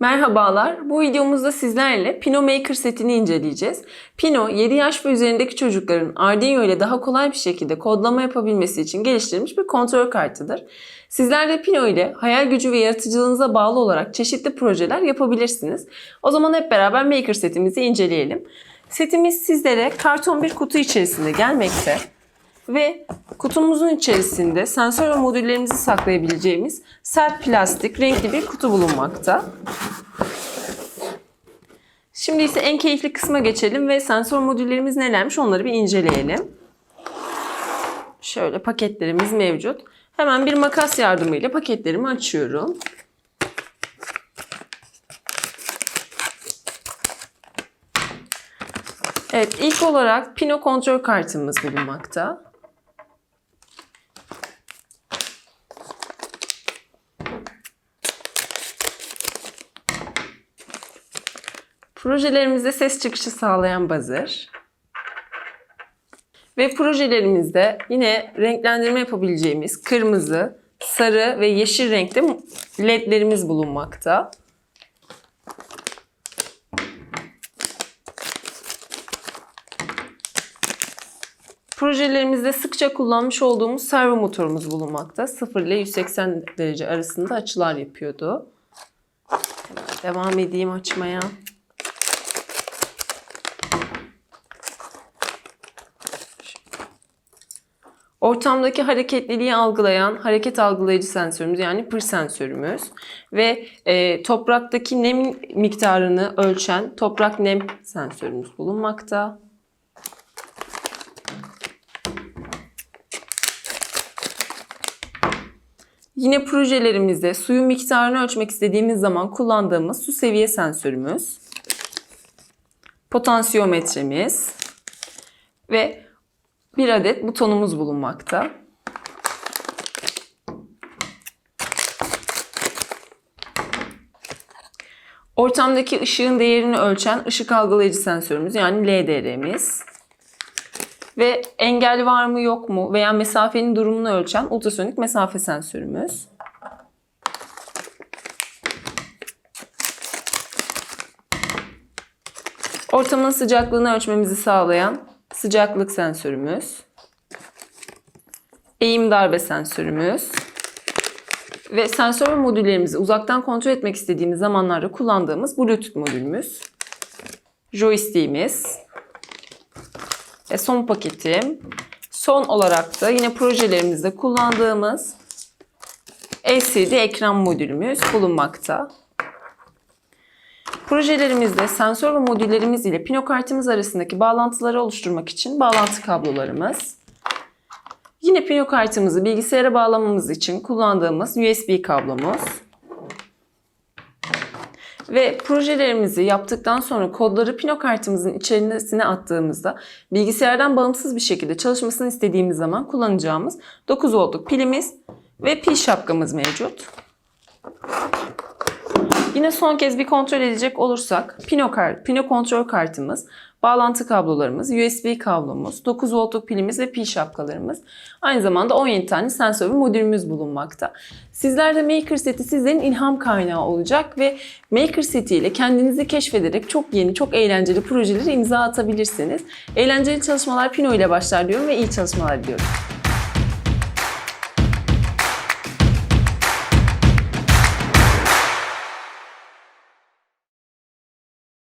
Merhabalar. Bu videomuzda sizlerle Pino Maker setini inceleyeceğiz. Pino, 7 yaş ve üzerindeki çocukların Arduino ile daha kolay bir şekilde kodlama yapabilmesi için geliştirilmiş bir kontrol kartıdır. Sizler de Pino ile hayal gücü ve yaratıcılığınıza bağlı olarak çeşitli projeler yapabilirsiniz. O zaman hep beraber Maker setimizi inceleyelim. Setimiz sizlere karton bir kutu içerisinde gelmekte ve kutumuzun içerisinde sensör ve modüllerimizi saklayabileceğimiz sert plastik renkli bir kutu bulunmakta. Şimdi ise en keyifli kısma geçelim ve sensör modüllerimiz nelermiş onları bir inceleyelim. Şöyle paketlerimiz mevcut. Hemen bir makas yardımıyla paketlerimi açıyorum. Evet, ilk olarak Pino kontrol kartımız bulunmakta. Projelerimizde ses çıkışı sağlayan buzzer. Ve projelerimizde yine renklendirme yapabileceğimiz kırmızı, sarı ve yeşil renkte ledlerimiz bulunmakta. Projelerimizde sıkça kullanmış olduğumuz servo motorumuz bulunmakta. 0 ile 180 derece arasında açılar yapıyordu. Devam edeyim açmaya. Ortamdaki hareketliliği algılayan hareket algılayıcı sensörümüz yani pır sensörümüz ve e, topraktaki nem miktarını ölçen toprak nem sensörümüz bulunmakta. Yine projelerimizde suyun miktarını ölçmek istediğimiz zaman kullandığımız su seviye sensörümüz, potansiyometremiz ve bir adet butonumuz bulunmakta. Ortamdaki ışığın değerini ölçen ışık algılayıcı sensörümüz yani LDR'miz. Ve engel var mı yok mu veya mesafenin durumunu ölçen ultrasonik mesafe sensörümüz. Ortamın sıcaklığını ölçmemizi sağlayan sıcaklık sensörümüz. Eğim darbe sensörümüz. Ve sensör modüllerimizi uzaktan kontrol etmek istediğimiz zamanlarda kullandığımız Bluetooth modülümüz. Joystick'imiz. Ve son paketim. Son olarak da yine projelerimizde kullandığımız LCD ekran modülümüz bulunmakta. Projelerimizde sensör ve modüllerimiz ile pino kartımız arasındaki bağlantıları oluşturmak için bağlantı kablolarımız. Yine pino kartımızı bilgisayara bağlamamız için kullandığımız USB kablomuz. Ve projelerimizi yaptıktan sonra kodları pino kartımızın içerisine attığımızda bilgisayardan bağımsız bir şekilde çalışmasını istediğimiz zaman kullanacağımız 9 voltluk pilimiz ve pil şapkamız mevcut. Yine son kez bir kontrol edecek olursak Pino, kart, Pino kontrol kartımız, bağlantı kablolarımız, USB kablomuz, 9 voltluk pilimiz ve pil şapkalarımız. Aynı zamanda 17 tane sensör modülümüz bulunmakta. Sizler de Maker seti sizlerin ilham kaynağı olacak ve Maker seti ile kendinizi keşfederek çok yeni, çok eğlenceli projelere imza atabilirsiniz. Eğlenceli çalışmalar Pino ile başlar diyorum ve iyi çalışmalar diliyorum.